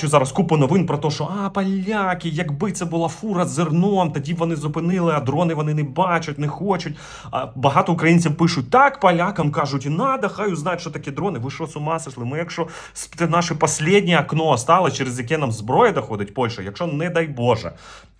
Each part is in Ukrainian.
зараз купу новин про те, що а поляки, якби це була фура з зерном, тоді б вони зупинили, а дрони вони не бачать, не хочуть. А багато українців пишуть так, полякам кажуть, і надо, хай узнають, що таке дрони. Ви що з ума сошли? Ми, якщо це наше останнє окно стало, через яке нам зброя доходить Польща, якщо не дай Боже.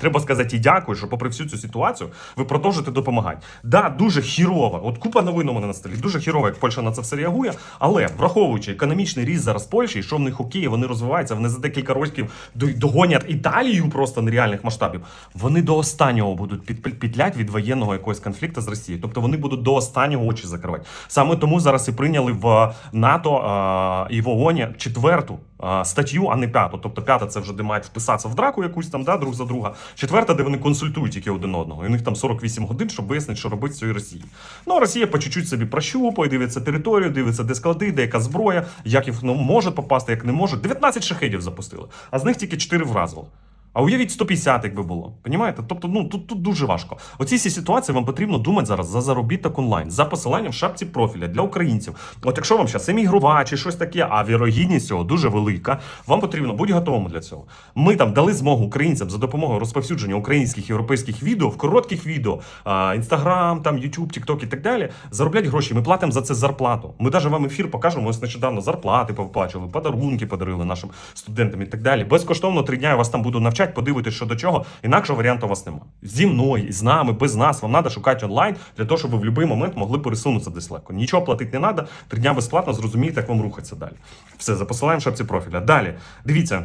Треба сказати і дякую, що попри всю цю ситуацію ви продовжуєте допомагати. Да, дуже хірово. От купа новин у мене на столі. Дуже хірово, як Польща на це все реагує. Але враховуючи економічний ріст зараз Польщі, що в них окей, вони розвиваються, вони за декілька років до- догонять Італію просто нереальних масштабів. Вони до останнього будуть під, підлять від воєнного якогось конфлікту з Росією. Тобто вони будуть до останнього очі закривати. Саме тому зараз і прийняли в НАТО а, і в ООН четверту а, статтю, а не п'яту. Тобто п'ята це вже де мають вписатися в драку якусь там, да, друг за друга. Четверта, де вони консультують тільки один одного. І у них там 48 годин, щоб вияснити, що робити з цією Росією. Ну, а Росія по чуть-чуть собі прощупує, дивиться територію, дивиться, де склади, де яка зброя, як їх ну, може попасти, як не може. 19 шахедів запустили, а з них тільки 4 вразили. А уявіть 150, якби було. Понімаєте? Тобто, ну тут, тут дуже важко. Оці всі ситуації вам потрібно думати зараз за заробіток онлайн, за посиланням в шапці профіля для українців. От якщо вам зараз емігрувати чи щось таке, а вірогідність цього дуже велика, вам потрібно бути готовим для цього. Ми там дали змогу українцям за допомогою розповсюдження українських європейських відео в коротких відео, інстаграм, там Ютуб, Тікток і так далі. Зароблять гроші. Ми платимо за це зарплату. Ми навіть вам ефір покажемо. Ось нещодавно зарплати повиплачували, подарунки подарили нашим студентам і так далі. Безкоштовно три дня я вас там буду навчати, подивитись, що до чого. Інакшого варіанту у вас немає. Зі мною, з нами, без нас. Вам треба шукати онлайн для того, щоб ви в будь-який момент могли пересунутися десь легко. Нічого платити не треба. Три дня безплатно зрозумієте, як вам рухатися далі. Все, за посиланням шапці профіля. Далі, дивіться.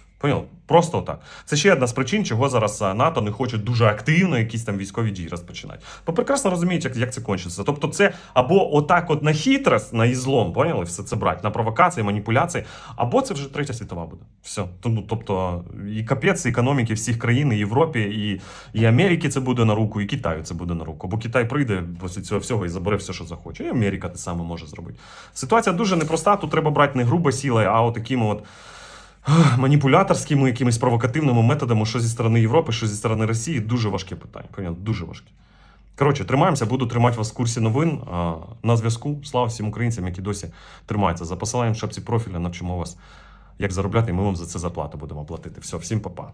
Понял? Просто отак. Це ще одна з причин, чого зараз НАТО не хоче дуже активно якісь там військові дії розпочинати. Бо прекрасно розуміють, як, як це кончиться. Тобто, це або отак, от на хитрость, на ізлом, поняли, все це брати, на провокації, маніпуляції, або це вже третя світова буде. Все. Тому, тобто, і капець економіки всіх країн, і Європі, і, і Америки це буде на руку, і Китаю це буде на руку. Бо Китай прийде після цього всього і забере все, що захоче. І Америка те саме може зробити. Ситуація дуже непроста. Тут треба брати не грубо сілою, а от такими от маніпуляторськими якимись провокативними методами, що зі сторони Європи, що зі сторони Росії, дуже важке питання. Дуже важке. Коротше, тримаємося, буду тримати вас в курсі новин. На зв'язку. Слава всім українцям, які досі тримаються. За посиланням в шапці профіля навчимо вас, як заробляти, і ми вам за це зарплату будемо платити. Все, всім па-па.